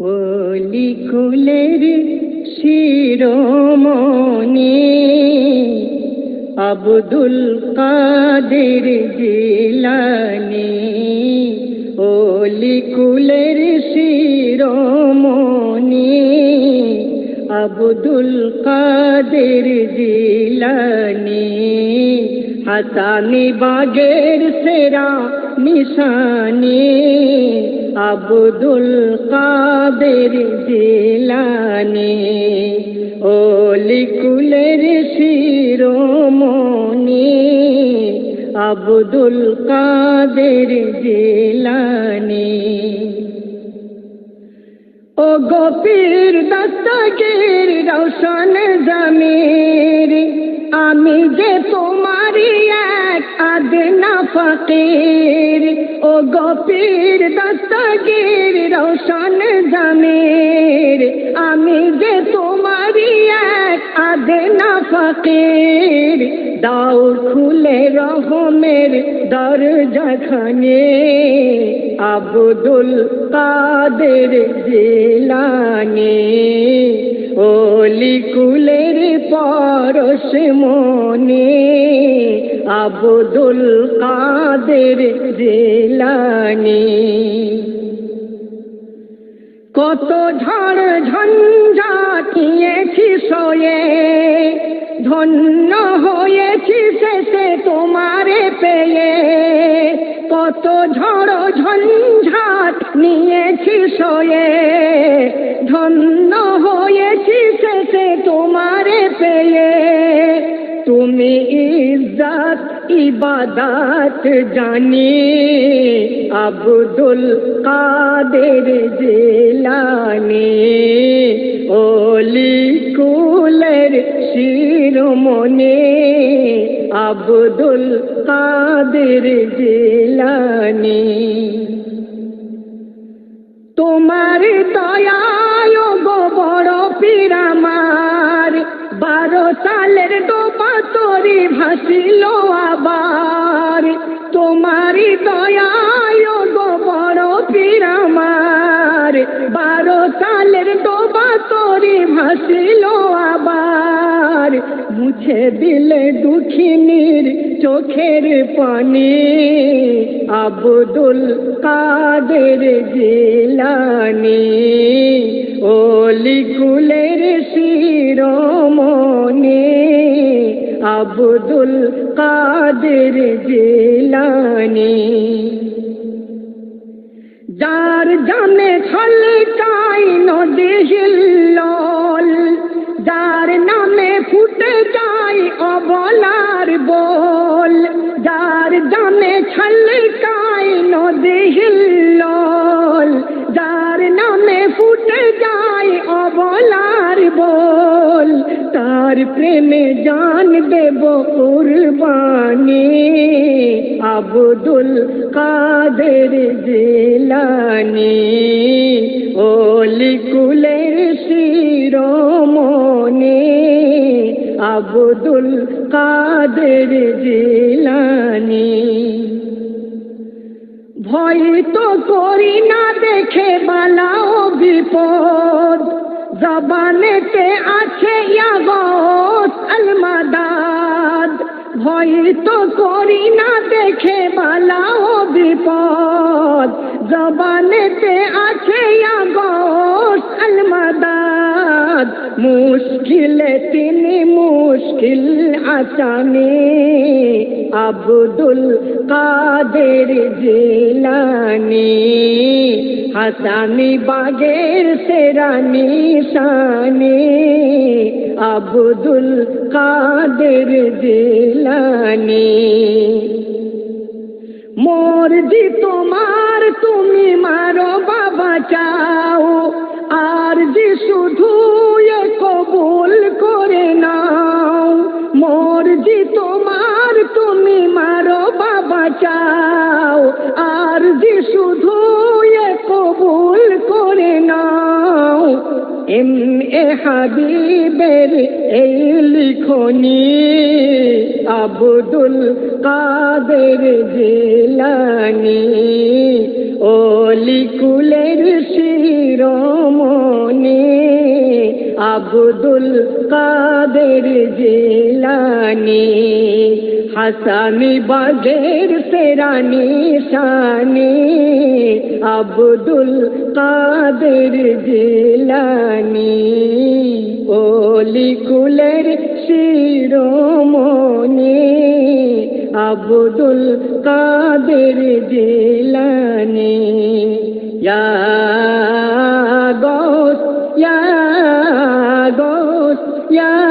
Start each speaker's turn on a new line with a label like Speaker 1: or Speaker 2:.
Speaker 1: অলিকুলের শিরোমণি আব্দুল কাদের জিলানি। অলিকুলের শিরোমণি আব্দুল কাদের জিলানি। হাসানি বাগের সেরা নিশানি। আব্দুল কাদের জিলানি অলিকুলের শিরোমণি, আব্দুল কাদের জিলানি। ও গোপীর দস্তগীর রৌশন জমির, আমি যে তোমারি এক আদনা ফকির ও গোপীর দস্তগীর রৌশন জমির। আমি যে তোমারি এক আদনা ফকির। দাউর খুলে রহমের দরজা খানে। আব্দুল কাদের জিলানি। ওলি কুলের পরশ মনে। আব্দুল কাদের জিলানি। কত ঝড় ঝঞ্ঝাটিয়েছি সয়ে, ধন্য হয়েছি শেষে তোমারে পেয়ে। কত ঝড় ঝঞ্ঝাট নিয়েছি সয়ে, ধন্য হয়েছি শেষে তোমারে পেয়ে। তুমি ইজ্জত ইবাদত জানি আব্দুল কাদের জিলানি, ওলি কুলের শিরোমণি আব্দুল কাদের জিলানি। তোমার দয়ায় গো বড় পিরামার বারো সালের ডোবা তরি ভাসিল আবার তোমার দয়ায় গো বড় পিরামার বারো সালের ডোবা তরি ভাসিল আবার, মুছে দিলে দুঃখিনীর চোখের পানি। আব্দুল কাদের জিলানি ওলি কুলের শিরোমণি আব্দুল কাদের জিলানি। যার জানে ছলকাই নদী হিল্লল, যার নামে ফুটে যায় অবলার বল, যার জানে ছলকাই নদী হিল্লল, যার নামে ফুটে যায় অবলার বল। তার প্রেমে জান দেব কুরবানি। আব্দুল কাদের জিলানি ওলি কুলের শিরোমণি। আব্দুল কাদের জিলানি। ভয় তো করি না দেখে বালাও বিপদ। জবানেতে আছে আলমাদাদ। ভয় তো করি না দেখে বালাও বিপদ। জবানেতে আছে আলমাদাদ। মুশকিলে তিনি মুশকিল আসানি আব্দুল কাদের জিলানি। হাসানি বাগের সেরানি শানি আব্দুল কাদের জিলানি। মোর জি তোমার, তুমি মারো বাবা চাও। আর যে শুধু তোমার তুমি মারো বাবা চাও। আর যে শুধু কবুল করে নাও এম এ হাবিবের এই লিখনি আব্দুল কাদের জিলানি। ও লিকুলের আব্দুল কাদের জিলানি, হাসানি বাগের সেরানি শানি, আব্দুল কাদের জিলানি। ওলি কুলের শিরোমণি, আব্দুল কাদের জিলানি। ইয়া ইয়া يا